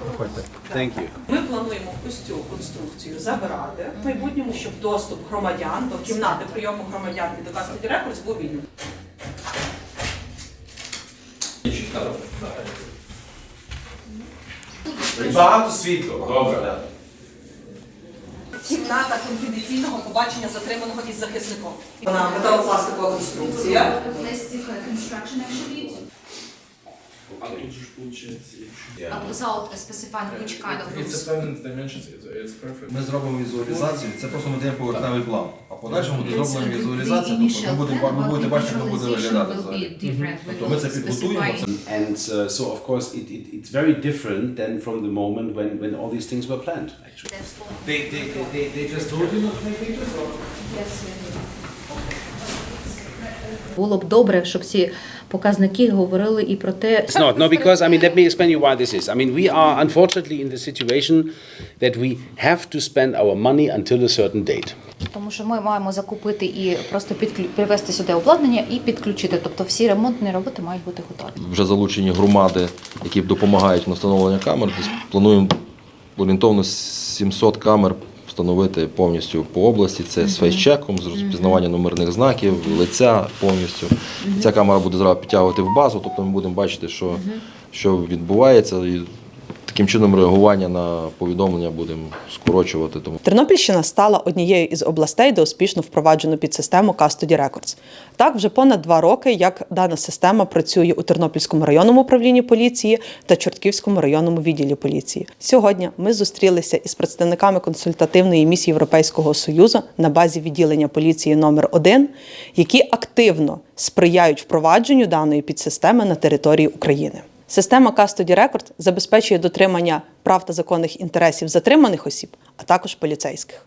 Проходьте. Thank you. Ми плануємо ось цю конструкцію забирати в майбутньому, щоб доступ громадян до кімнати прийому громадян і до Custody Records був вільним. Багато світло. Добре. Кімната конфіденційного побачення затриманого із захисником. Вона металопластикова конструкція. А тут же ж виходить, Uh, without specifying which kind of It's rooms. a permanent dimensions, it's, it's perfect. Ми зробимо візуалізацію, це просто ми даємо поверхневий план. А в подальшому буде It's зроблена the- the візуалізація, тобто initial ми будемо, plan, ви but будете the бачити, як воно буде visualization виглядати will be взагалі. different. We Тобто ми will це підготуємо, specify це And uh, so, of course, it, it, it's very different than from the moment when, when all these things were planned, actually. That's all. They, they, they, they just told you not to take pictures or? Yes, we will. Було б добре, щоб ці показники говорили і про те, It's not. No, because, I mean, let me explain you why this is. I mean, we are unfortunately in the situation that we have to spend our money until a certain date. тому що ми маємо закупити і просто підклю... привезти сюди обладнання і підключити. Тобто всі ремонтні роботи мають бути готові. вже залучені громади, які допомагають на встановлення камер. Десь плануємо орієнтовно 700 камер встановити повністю по області. Це з фейсчеком, з розпізнавання номерних знаків, лиця повністю. Ця камера буде зразу підтягувати в базу, тобто ми будемо бачити, що, що відбувається. Таким чином реагування на повідомлення будемо скорочувати. Тому Тернопільщина стала однією із областей, де успішно впроваджено підсистему Custody Records. Так, вже понад два роки, як дана система працює у Тернопільському районному управлінні поліції та Чортківському районному відділі поліції. Сьогодні ми зустрілися із представниками консультативної місії Європейського союзу на базі відділення поліції номер 1 які активно сприяють впровадженню даної підсистеми на території України. Система Custody Record забезпечує дотримання прав та законних інтересів затриманих осіб, а також поліцейських.